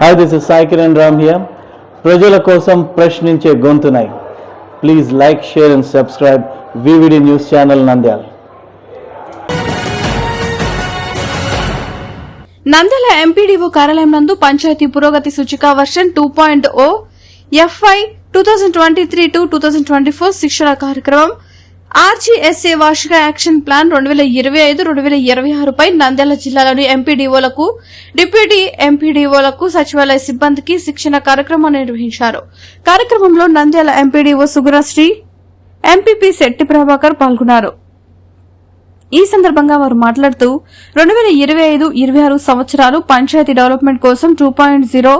Hi this is Sai Kiran Ram here ప్రజల కోసం ప్రశ్నించే గొంతునై. Please like share and subscribe VVD news channel Nandyal Nandyal MPDO కార్యాలయం నందు పంచాయతీ పురోగతి సూచిక version two point O FY two thousand twenty three to two thousand twenty four శిక్షణ కార్యక్రమం RGSA వార్షిక యాక్షన్ ప్లాన్ రెండు వేల ఇరవై ఐదు రెండు వేల ఇరవై ఆరుపై నంద్యాల జిల్లాలోని ఎంపీడీఓలకు డిప్యూటీ ఎంపీడీఓలకు సచివాలయ సిబ్బందికి శిక్షణ కార్యక్రమాన్ని నిర్వహించారు. కార్యక్రమంలో నంద్యాల ఎంపీడీఓ సుగుణశ్రీ ఎంపీపీ శెట్టి ప్రభాకర్ పాల్గొన్నారు. ఈ సందర్భంగా వారు మాట్లాడుతూ రెండు వేల ఇరవై ఐదు ఇరవై ఆరు సంవత్సరాలు పంచాయతీ డెవలప్మెంట్ కోసం two point zero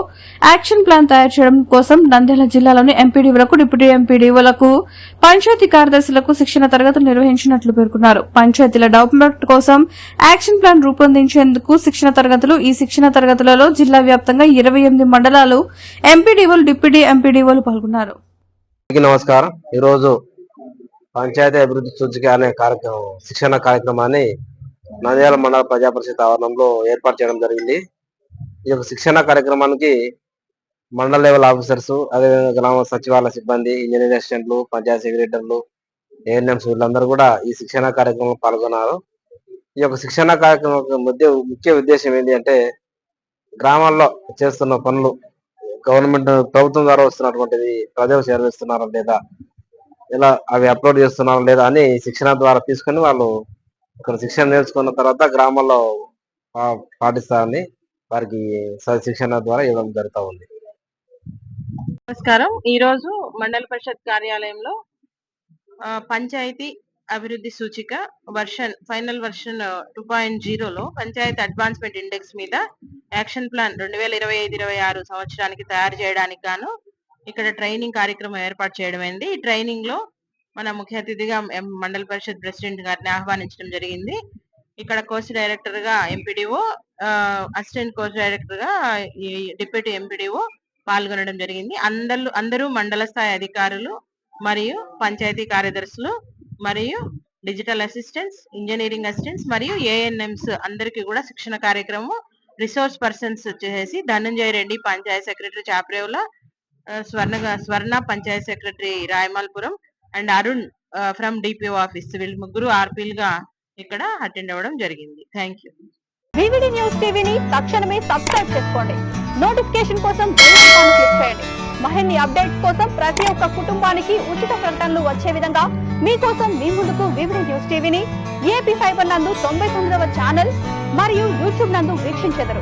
action plan తయారు చేయడం కోసం నంద్యాల జిల్లాలోని ఎంపీడీఓలకు డిప్యూటీ ఎంపీడీఓలకు పంచాయతీ కార్యదర్శులకు శిక్షణ తరగతులు నిర్వహించినట్లు పేర్కొన్నారు. పంచాయతీల డెవలప్మెంట్ కోసం యాక్షన్ ప్లాన్ రూపొందించేందుకు శిక్షణ తరగతులు ఈ శిక్షణ తరగతులలో జిల్లా వ్యాప్తంగా ఇరవై ఎనిమిది మండలాలు ఎంపీడీఓలు డిప్యూటీ ఎంపీడీఓలు పాల్గొన్నారు. నమస్కారం. ఈరోజు పంచాయతీ అభివృద్ధి సూచిక అనే కార్యక్రమం శిక్షణ కార్యక్రమాన్ని నంద్యాల మండల ప్రజా పరిషత్ ఆవరణంలో ఏర్పాటు చేయడం జరిగింది. ఈ యొక్క శిక్షణ కార్యక్రమానికి మండల లెవెల్ ఆఫీసర్స్ అదేవిధంగా గ్రామ సచివాలయ సిబ్బంది ఇంజనీరింగ్ అసిస్టెంట్లు పంచాయతీ సెక్రటరీలు ఏఎన్ఎంస్ వీళ్ళందరూ కూడా ఈ శిక్షణ కార్యక్రమంలో పాల్గొన్నారు. ఈ యొక్క శిక్షణ కార్యక్రమం మధ్య ముఖ్య ముఖ్య ఉద్దేశం ఏంటి అంటే గ్రామాల్లో చేస్తున్న పనులు గవర్నమెంట్ ప్రభుత్వం ద్వారా వస్తున్నటువంటిది ప్రజలు చేరవేస్తున్నారా లేదా ఇలా అవి అప్లోడ్ చేస్తున్నారా లేదా అని శిక్షణ ద్వారా తీసుకొని వాళ్ళు ఇక్కడ శిక్షణ నేర్చుకున్న తర్వాత గ్రామాల్లో పాటిస్తారని వారికి శిక్షణ ద్వారా ఇవ్వడం జరుగుతూ ఉంది. నమస్కారం. ఈరోజు మండల పరిషత్ కార్యాలయంలో పంచాయతీ అభివృద్ధి సూచిక version final version two point జీరోలో పంచాయతీ అడ్వాన్స్మెంట్ ఇండెక్స్ మీద యాక్షన్ ప్లాన్ రెండు వేల ఇరవై ఐదు ఇరవై ఆరు సంవత్సరానికి తయారు చేయడానికి గాను ఇక్కడ ట్రైనింగ్ కార్యక్రమం ఏర్పాటు చేయడం ఈ ట్రైనింగ్లో మన ముఖ్య అతిథిగా మండల పరిషత్ ప్రెసిడెంట్ గారిని ఆహ్వానించడం జరిగింది. ఇక్కడ కోర్స్ డైరెక్టర్గా ఎంపీడీఓ అసిస్టెంట్ కోర్స్ డైరెక్టర్గా డిప్యూటీ ఎంపీడీఓ పాల్గొనడం జరిగింది. అందరూ అందరూ మండల స్థాయి అధికారులు మరియు పంచాయతీ కార్యదర్శులు మరియు డిజిటల్ అసిస్టెంట్స్ ఇంజనీరింగ్ అసిస్టెంట్స్ మరియు ఏఎన్ఎంస్ అందరికీ కూడా శిక్షణ కార్యక్రమం రిసోర్స్ పర్సన్స్ వచ్చేసి Dhananjaya Reddy panchayat secretary Chaprevula Swarna Swarna panchayat secretary Rayamalpuram and Arun from DPO office వీళ్ళు ముగ్గురు ఆర్పీలు గా ఇక్కడ అటెండ్ అవ్వడం జరిగింది. థ్యాంక్ యూ వివిడి న్యూస్ టీవీని తక్షణమే సబ్స్క్రైబ్ చేసుకోండి. నోటిఫికేషన్ కోసం బెల్ ఐకాన్ క్లిక్ చేయండి. మరిన్ని అప్డేట్స్ కోసం ప్రతి ఒక్క కుటుంబానికి ఉచిత ప్రకటనలు వచ్చే విధంగా మీకోసం మీ ముందుకు వివిడి న్యూస్ టీవీని ఏపీ ఫైబర్ నందు తొంభై తొమ్మిదవ ఛానల్ మరియు యూట్యూబ్ నందు వీక్షించెదరు.